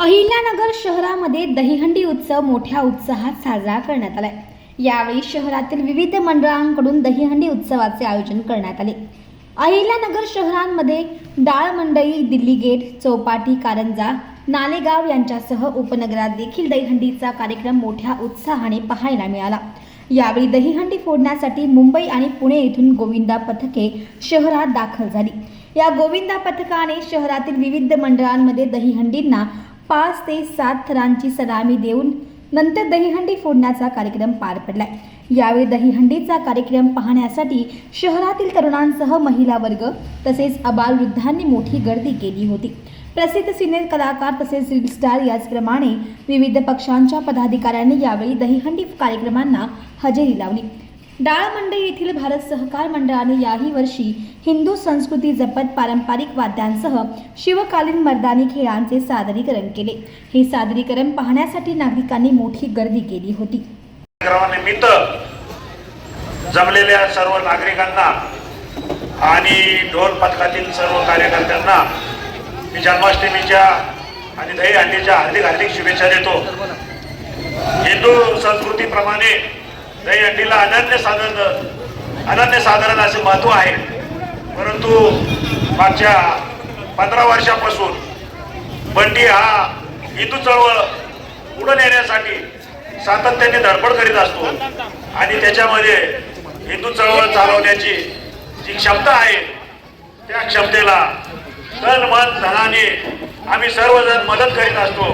अहिल्यानगर शहरामध्ये दहीहंडी उत्सव मोठ्या उत्साहात साजरा करण्यात आलाय. यावेळी शहरातील विविध मंडळांकडून दहीहंडी उत्सवाचे आयोजन करण्यात आले. अहिल्यानगर शहरांमध्ये डाळ मंडई दिल्ली गेट चौपाटी कारंजा नालेगाव यांच्यासह उपनगरात देखील दहीहंडीचा कार्यक्रम मोठ्या उत्साहाने पाहायला मिळाला. यावेळी दहीहंडी फोडण्यासाठी मुंबई आणि पुणे येथून गोविंदा पथके शहरात दाखल झाली. या गोविंदा पथकाने शहरातील विविध मंडळांमध्ये दहीहंडींना पाच ते सात थरांची सलामी देऊन नंतर दहीहंडी फोडण्याचा कार्यक्रम पार पडला यावेळी दहीहंडीचा कार्यक्रम पाहण्यासाठी शहरातील तरुणांसह महिला वर्ग तसेच अबालवृद्धांनी मोठी गर्दी केली होती. प्रसिद्ध सिने कलाकार तसेच रील स्टार याचप्रमाणे विविध पक्षांच्या पदाधिकाऱ्यांनी यावेळी दहीहंडी कार्यक्रमांना हजेरी लावली. डाळ मंडई येथील भारत सहकार मंडळाने याही वर्षी हिंदू संस्कृती जपत पारंपरिक वाद्यांसह शिवकालीन मर्दानी खेळांचे सादरीकरण केले. हे सादरीकरण पाहण्यासाठी नागरिकांनी मोठी गर्दी केली होती. कार्यक्रमानिमित्त जमलेल्या सर्व नागरिकांना आणि ढोल पथकातील सर्व कार्यकर्त्यांना मी जन्माष्टमीच्या आणि दहीहंडीच्या हार्दिक हार्दिक शुभेच्छा देतो. हिंदू संस्कृतीप्रमाणे दहीहंडीला अनन्य साधारण अनन्य साधारण असे महत्त्व आहे. परंतु मागच्या पंधरा वर्षापासून बंडी हा हिंदू चळवळ पुढे नेण्यासाठी सातत्याने धडपड करीत असतो. आणि त्याच्यामध्ये हिंदू चळवळ चालवण्याची जी क्षमता आहे त्या क्षमतेला तन मन धनाने आम्ही सर्वजण मदत करीत असतो.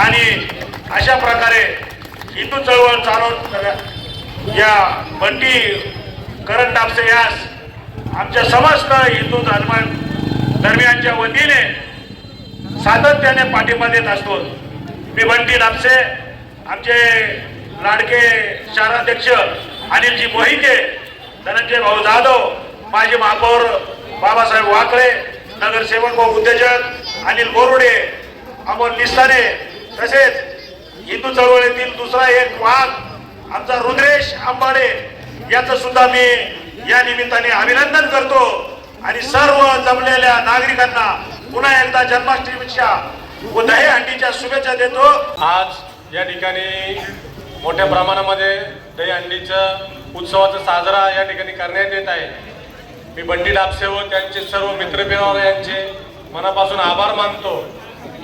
आणि अशा प्रकारे हिंदू चळवळ चालव या बंडी करण डापसे यास आमच्या समस्त हिंदू धर्म धर्मियांच्या वतीने सातत्याने पाठिंबा देत असतो. मी बंटी नापसे आमचे लाडके शहराध्यक्ष अनिलजी मोहिते धनंजय भाऊ जाधव माजी महापौर बाबासाहेब वाकळे नगरसेवक व उद्योजक अनिल बोरुडे अमोल निस्ताने तसेच हिंदू चळवळीतील दुसरा एक वाघ आमचा रुद्रेश आंबाडे याचं सुद्धा मी या निमित्ताने अभिनंदन करतो. आणि सर्व जमलेल्या नागरिकांना पुन्हा एकदा जन्माष्टमीच्या व दहीहंडीच्या शुभेच्छा देतो. आज या ठिकाणी मोठ्या प्रमाणामध्ये दहीहंडीचं उत्सवाचा साजरा या ठिकाणी करण्यात येत आहे. मी बंडी डापसे व त्यांचे सर्व मित्रपरिवार यांचे मनापासून आभार मानतो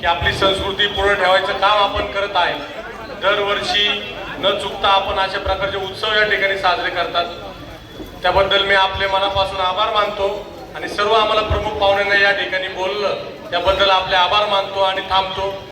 की आपली संस्कृती पूर्ण ठेवायचं काम आपण करत आहे. दरवर्षी न चुकता आपण अशा प्रकारचे उत्सव या ठिकाणी साजरे करतात. त्याबद्दल मी आपले मनापासून आभार मानतो आणि सर्व आम्हाला प्रमुख पाहुण्यांना या ठिकाणी बोललं. त्याबद्दल आपले आभार मानतो आणि थांबतो.